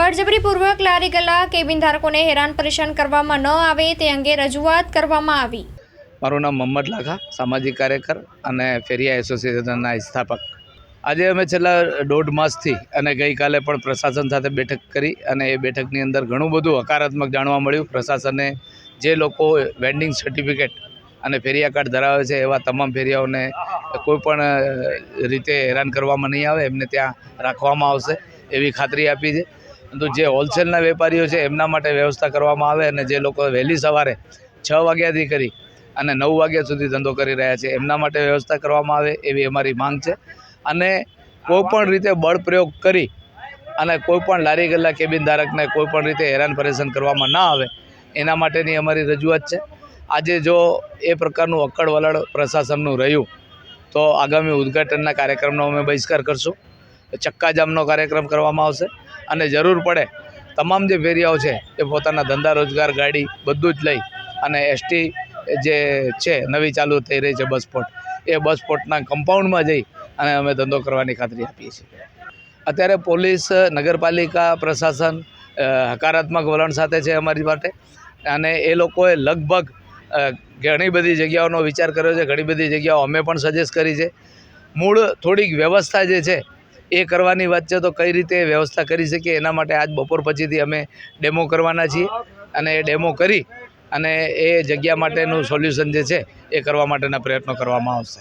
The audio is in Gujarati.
બળજબરીપૂર્વક લારી ગલ્લા કેબિન ધારકોને હેરાન પરેશાન કરવામાં ન આવે તે અંગે રજૂઆત કરવામાં આવી. મારું નામ મોહમ્મદ લાખા, સામાજિક કાર્યકર અને ફેરિયા એસોસિએશનના સ્થાપક. આજે અમે છેલ્લા દોઢ માસથી અને ગઈકાલે પણ પ્રશાસન સાથે બેઠક કરી અને એ બેઠકની અંદર ઘણું બધું હકારાત્મક જાણવા મળ્યું. પ્રશાસને જે લોકો વેન્ડિંગ સર્ટિફિકેટ અને ફેરિયા કાર્ડ ધરાવે છે એવા તમામ ફેરિયાઓને કોઈ પણ રીતે હેરાન કરવામાં નહીં આવે. એમને ત્યાં રાખવામાં આવશે એવી ખાતરી આપી છે. પરંતુ જે હોલસેલના વેપારીઓ છે, એમના માટે વ્યવસ્થા કરવામાં આવે અને જે લોકો વહેલી સવારે છ વાગ્યાથી કરી અને નવ વાગ્યા સુધી ધંધો કરી રહ્યા છે, એમના માટે વ્યવસ્થા કરવામાં આવે એવી અમારી માંગ છે. અને કોઈપણ રીતે બળ પ્રયોગ કરી અને કોઈપણ લારી ગલ્લા કેબિન ધારકને કોઈપણ રીતે હેરાન પરેશાન કરવામાં ના આવે, એના માટેની અમારી રજૂઆત છે. આજે જો એ પ્રકારનું અક્કડ વલણ પ્રશાસનનું રહ્યું, તો આગામી ઉદ્ઘાટનના કાર્યક્રમનો અમે બહિષ્કાર કરશું. ચક્કાજામનો કાર્યક્રમ કરવામાં આવશે. અને જરૂર પડે તમામ જે ફેરિયાઓ છે એ પોતાના ધંધા, રોજગાર, ગાડી બધું જ લઈ અને એસટી જે છે, નવી ચાલુ થઈ રહી છે બસ સ્પોટ, એ બસ સ્પોટના કમ્પાઉન્ડમાં જઈ અને અમે ધંધો કરવાની ખાતરી આપીએ છીએ. અત્યારે પોલીસ, નગરપાલિકા, પ્રશાસન હકારાત્મક વલણ સાથે છે અમારી માટે અને એ લોકોએ લગભગ ઘણી બધી જગ્યાઓનો વિચાર કર્યો છે, ઘણી બધી જગ્યાઓ અમે પણ સજેસ્ટ કરી છે. મૂળ થોડીક વ્યવસ્થા જે છે એ કરવાની વાત છે તો કઈ રીતે વ્યવસ્થા કરી શકીએ? એના માટે આજ બપોર પછીથી અમે ડેમો કરવાના છીએ અને એ ડેમો કરી અને એ જગ્યા માટેનું સોલ્યુશન જે છે એ કરવા માટેના પ્રયત્નો કરવામાં આવશે.